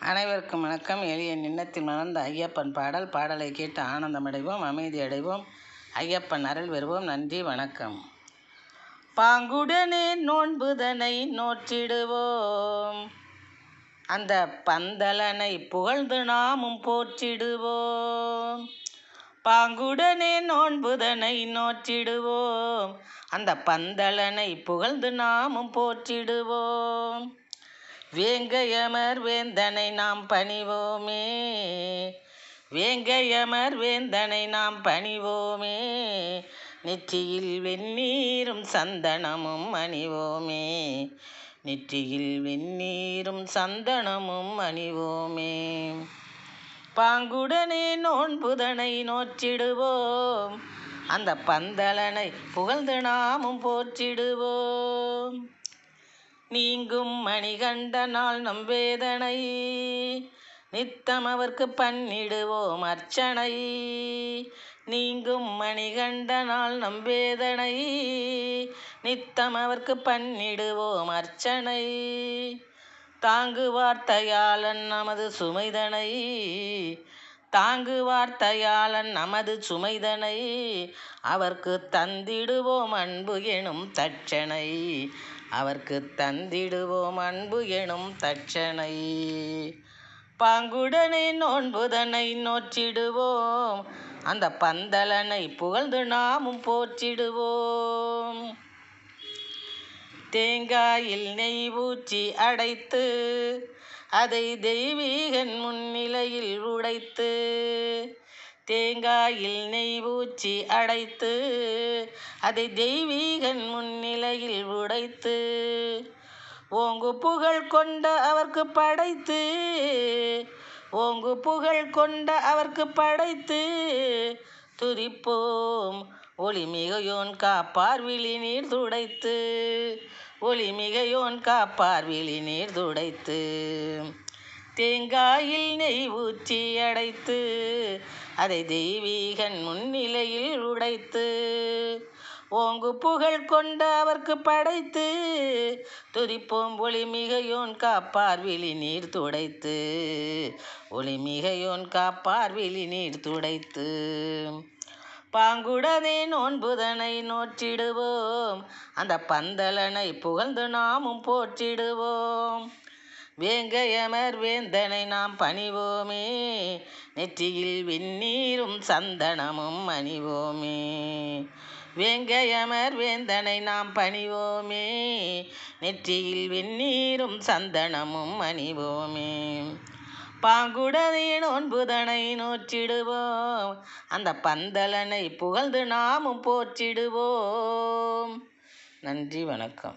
அனைவருக்கும் வணக்கம். எளிய நின்னத்தில் மணந்த ஐயப்பன் பாடல். பாடலை கேட்டு ஆனந்தமடைவோம் அமைதி அடைவோம் ஐயப்பன் அருள் வருவோம் நன்றி வணக்கம். பாங்குடனே நோன்புதனை நோற்றிடுவோம். அந்த பந்தலனை புகழ்ந்து நாமும் போற்றிடுவோம். பாங்குடனே நோன்புதனை நோற்றிடுவோம். அந்த பந்தலனை புகழ்ந்து நாமும் போற்றிடுவோம். வேங்கையமர் வேந்தனை நாம் பணிவோமே. வேங்கையமர் வேந்தனை நாம் பணிவோமே. நெற்றியில் வெந்நீரும் சந்தனமும் அணிவோமே. நெற்றியில் வெந்நீரும் சந்தனமும் அணிவோமே. பாங்குடனே நோன்புதனை நோற்றிடுவோம். அந்த பந்தலனை புகழ்ந்து நாமும் போற்றிடுவோம். நீங்கும் மணிகண்டனால் நம் வேதனை. நித்தம் அவர்க்கு பண்ணிடுவோம் அர்ச்சனை. நீங்கும் மணிகண்டனால் நம் வேதனை. நித்தம் அவர்க்கு பண்ணிடுவோம் அர்ச்சனை. தாங்கு வார்த்தையாளன் நமது சுமைதனை. தாங்கு வார்த்தையாளன் நமது சுமைதனை. அவர்க்கு தந்திடுவோம் அன்பு எனும் தட்சணை. அவர்க்கு தந்திடுவோம் அன்பு எனும் தட்சணை. பாங்குடனை நோன்புதனை நோற்றிடுவோம். அந்த பந்தலனை புகழ்ந்து நாமும் போற்றிடுவோம். தேங்காயில் நெய் ஊற்றி அடைத்து அதை தெய்வீகன் முன்னிலையில் உடைத்து தேங்காயில் நெய் ஊற்றி அடைத்து அதை தெய்வீகன் முன்னிலையில் உடைத்து ஓங்கு புகழ் கொண்ட அவர்க்கு படைத்து ஓங்கு புகழ் கொண்ட அவர்க்கு படைத்து துதிப்போம் ஒளிமிகையோன் காப்பார் விழி நீர் துடைத்து. ஒளிமிகையோன் காப்பார் விழி நீர் துடைத்து. தேங்காயில் நெய் ஊற்றி அடைத்து அதை தெய்வீகன் முன்னிலையில் உடைத்து. ஓங்கு புகழ் கொண்டு அவர்க்கு படைத்து துதிப்போம் ஒளிமிகையோன் காப்பார் விழி நீர் துடைத்து. ஒளிமிகையோன் காப்பார் விழி நீர் துடைத்து. பாங்குடனே நோன்புதனை நோற்றிடுவோம். அந்த பந்தலனை புகழ்ந்து நாமும் போற்றிடுவோம். வேங்கையமர் வேந்தனை நாம் பணிவோமே. நெற்றியில் வெந்நீரும் சந்தனமும் அணிவோமே. வேங்கையமர் வேந்தனை நாம் பணிவோமே. நெற்றியில் வெந்நீரும் சந்தனமும் அணிவோமே. பாங்குடனே நோன்புதனை நோற்றிடுவோம். அந்த பந்தலனை புகழ்ந்து நாமும் போற்றிடுவோம். நன்றி வணக்கம்.